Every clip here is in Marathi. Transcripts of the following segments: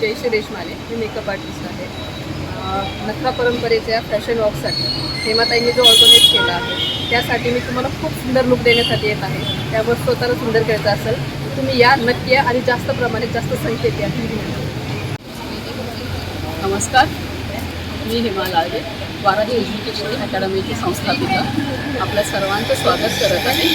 जयश्री देशमाने मी मेकअप आर्टिस्ट आहे. अं, नखरा परंपरेच्या फॅशन वॉकसाठी हेमाताईंनी जो ऑर्गनाईज केला आहे त्यासाठी मी तुम्हाला खूप सुंदर लुक देण्यासाठी येत आहे. त्यावर स्वतःला सुंदर करायचं असेल तुम्ही या नक्की या आणि जास्त प्रमाणात जास्त संख्येत या. नमस्कार. मी हेमा लाळगे वाराही एज्युकेशन अकॅडमीची संस्थापिका. आपल्या सर्वांचं स्वागत करत आहे.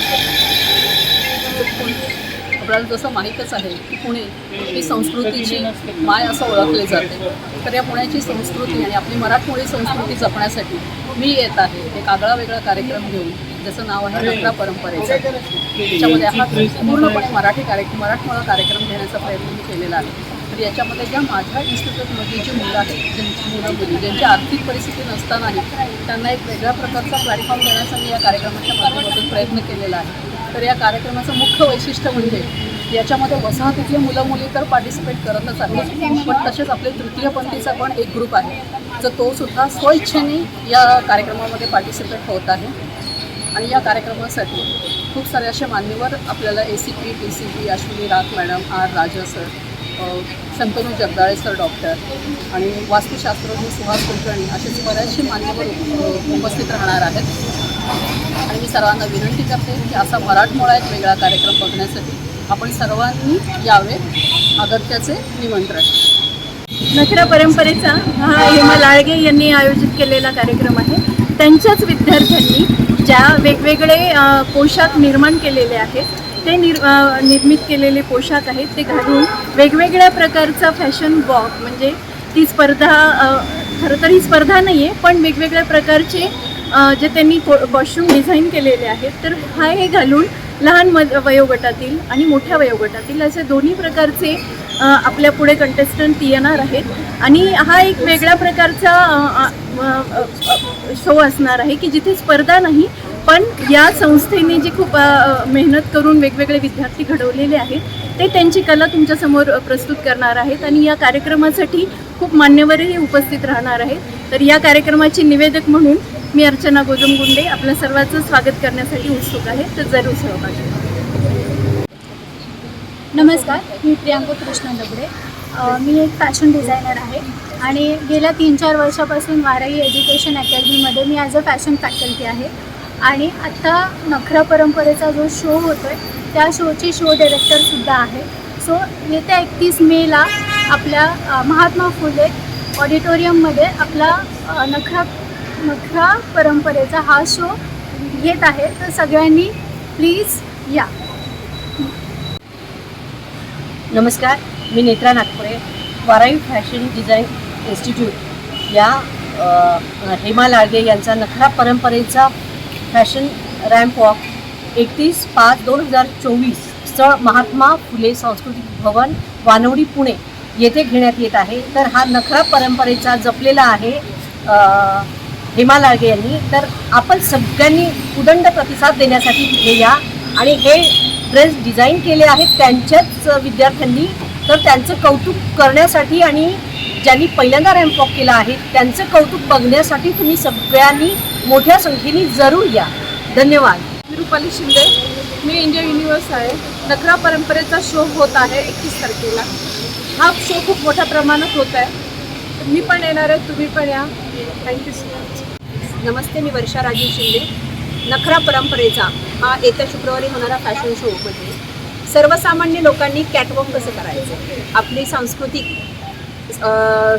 आपल्याला जसं माहीतच आहे की पुणे ही संस्कृतीची माय असं ओळखले जाते. तर या पुण्याची संस्कृती आणि आपली मराठमोळी संस्कृती जपण्यासाठी मी येत आहे. एक आगळा वेगळा कार्यक्रम घेऊन ज्याचं नाव आहे नकरा परंपरेचा. त्याच्यामध्ये हा पूर्णपणे मराठी कार्यक्रम मराठमोळा कार्यक्रम घेण्याचा प्रयत्न मी केलेला आहे. तर याच्यामध्ये ज्या माझ्या इन्स्टिट्यूटमधली जी मुलं आहेत ज्यांची मुलं मुली ज्यांची आर्थिक परिस्थिती नसतानाही त्यांना एक वेगळ्या प्रकारचा प्लॅटफॉर्म देण्याचा मी या कार्यक्रमाच्या माध्यमातून प्रयत्न केलेला आहे. तर या कार्यक्रमाचं मुख्य वैशिष्ट्य म्हणजे याच्यामध्ये वसाहतीतली मुलं मुली तर पार्टिसिपेट करतच आहेत. पण तसेच आपले तृतीयपंथीचा पण एक ग्रुप आहे. तर तो सुद्धा स्वइच्छेने या कार्यक्रमामध्ये पार्टिसिपेट होत आहे. आणि या कार्यक्रमासाठी खूप सारे असे मान्यवर आपल्याला A C P T C P Ashwini Rag madam R Raja sir Shantanu Jagdale sir doctor आणि वास्तुशास्त्रज्ञ सुहास कुलकर्णी असे बऱ्याचशे मान्यवर उपस्थित राहणार आहेत. आणि मी सर्वांना विनंती करते की असा मराठमोळा एक वेगळा कार्यक्रम बघण्यासाठी आपण सर्वांनी यावे अगत्याचे निमंत्रण. नखरा परंपरेचा हा हेमा लाळगे यांनी आयोजित केलेला कार्यक्रम आहे. त्यांच्याच विद्यार्थ्यांनी ज्या वेगवेगळे पोशाख निर्माण केलेले आहेत ते निर निर्मित केलेले पोशाख आहेत ते घालून वेगवेगळ्या प्रकारचा फॅशन वॉक म्हणजे ती स्पर्धा खरं तर ही स्पर्धा नाही आहे पण वेगवेगळ्या प्रकारचे जे त्यांनी वॉशरूम डिझाईन केलेले आहेत तर हा हे घालून लहान मध वयोगटातील आणि मोठ्या वयोगटातील असे दोन्ही प्रकारचे आपल्या पुढे कंटेस्टंट येणार आहेत. आणि हा एक वेगळ्या प्रकारचा शो असणार आहे की जिथे स्पर्धा नाही पण या संस्थेने जी खूप मेहनत करून वेगवेगळे विद्यार्थी घडवलेले आहेत ते त्यांची कला तुमच्यासमोर प्रस्तुत करणार आहेत आणि या कार्यक्रमासाठी खूप मान्यवरही उपस्थित राहणार आहेत. तर या कार्यक्रमाची निवेदक म्हणून मी अर्चना गोजमगुंडे आपल्या सर्वांचं स्वागत करण्यासाठी उत्सुक आहे. तर जरूर सहभागी नमस्कार मी प्रियांका कृष्ण दगडे. मी एक फॅशन डिझायनर आहे आणि गेल्या तीन चार वर्षापासून वाराई एज्युकेशन अकॅडमीमध्ये मी ॲज अ फॅशन फॅकल्टी आहे. आणि आत्ता नखरा परंपरेचा जो शो होतो आहे त्या शोची शो डिरेक्टरसुद्धा आहे. सो येत्या एकतीस मेला आपल्या महात्मा फुले ऑडिटोरियममध्ये आपला नखरा नखरा परंपरेचा हा शो घेत आहे. तर सगळ्यांनी प्लीज या. नमस्कार मी Netra Nagpure Varai fashion design institute या हेमा लाळगे यांचा नखरा परंपरेचा फॅशन रॅम्प वॉक. एकतीस पाच दोन हजार चोवीस स्थळ महात्मा फुले सांस्कृतिक भवन वानवडी पुणे येथे घेण्यात येत आहे. तर हा नखरा परंपरेचा जपलेला आहे हेमा लाळगे यांनी. तर आपण सगळ्यांनी उदंड प्रतिसाद देण्यासाठी तिथे या. आणि हे ड्रेस डिझाईन केले आहेत त्यांच्याच विद्यार्थ्यांनी. तर त्यांचं कौतुक करण्यासाठी आणि ज्यांनी पहिल्यांदा रॅम्प वॉक केला आहे त्यांचं कौतुक बघण्यासाठी तुम्ही सगळ्यांनी मोठ्या संख्येने जरूर या. धन्यवाद. मी रुपाली शिंदे. मी इंडिया युनिव्हर्स आहे. नखरा परंपरेचा शो होत आहे एकतीस तारखेला. हा शो खूप मोठ्या प्रमाणात होत आहे. मी पण येणार आहे तुम्ही पण या. थँक्यू सो मच नमस्ते मी वर्षा राजीव शिंदे. नखरा परंपरेचा हा येत्या शुक्रवारी होणारा फॅशन शोमध्ये सर्वसामान्य लोकांनी कॅटवॉक कसं करायचं? आपली सांस्कृतिक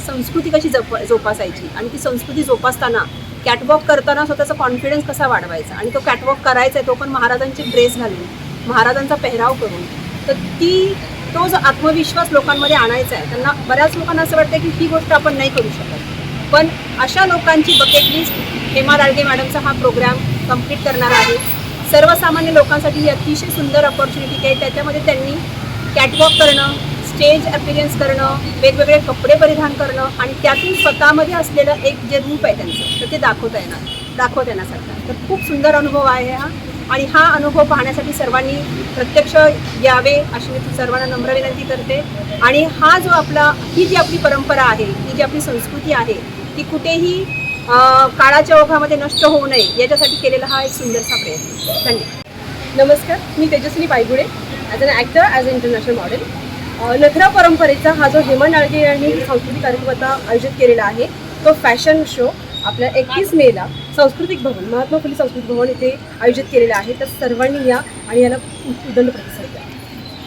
संस्कृती कशी जप जोपासायची? आणि ती संस्कृती जोपासताना कॅटवॉक करताना स्वतःचा कॉन्फिडन्स कसा वाढवायचा? आणि तो कॅटवॉक करायचा आहे तो पण महाराजांचे ड्रेस घालून महाराजांचा पेहराव करून. तर ती तो जो आत्मविश्वास लोकांमध्ये आणायचा आहे त्यांना बऱ्याच लोकांना असं वाटतं की ही गोष्ट आपण नाही करू शकत. पण अशा लोकांची बकेट लिस्ट हेमा राळगे मॅडमचा हा प्रोग्राम कंप्लीट करणार आहे. सर्वसामान्य लोकांसाठी ही अतिशय सुंदर ऑपॉर्च्युनिटी आहे. त्याच्यामध्ये त्यांनी कॅटवॉक करणं स्टेज अपिरियन्स करणं वेगवेगळे कपडे परिधान करणं आणि त्यातून स्वतःमध्ये असलेलं एक जे रूप आहे त्यांचं तर ते दाखवता येणार दाखवता येण्यासारखं तर खूप सुंदर अनुभव आहे हा. आणि हा अनुभव पाहण्यासाठी सर्वांनी प्रत्यक्ष यावे अशी मी सर्वांना नम्र विनंती करते. आणि हा जो आपला ही जी आपली परंपरा आहे ही जी आपली संस्कृती आहे ती कुठेही काळाच्या ओघामध्ये नष्ट होऊ नये याच्यासाठी केलेला हा एक सुंदरसा प्रयत्न. धन्यवाद. नमस्कार मी Tejaswi Paigude as an actor as a international model नथरा परंपरेचा हा जो हेमा नाळगे यांनी सांस्कृतिक कार्यक्रम आता आयोजित केलेला आहे तो फॅशन शो आपल्या एकतीस मेला सांस्कृतिक भवन महात्मा फुले सांस्कृतिक भवन इथे आयोजित केलेला आहे. तर सर्वांनी या आणि याला उदंड प्रतिसाद द्या.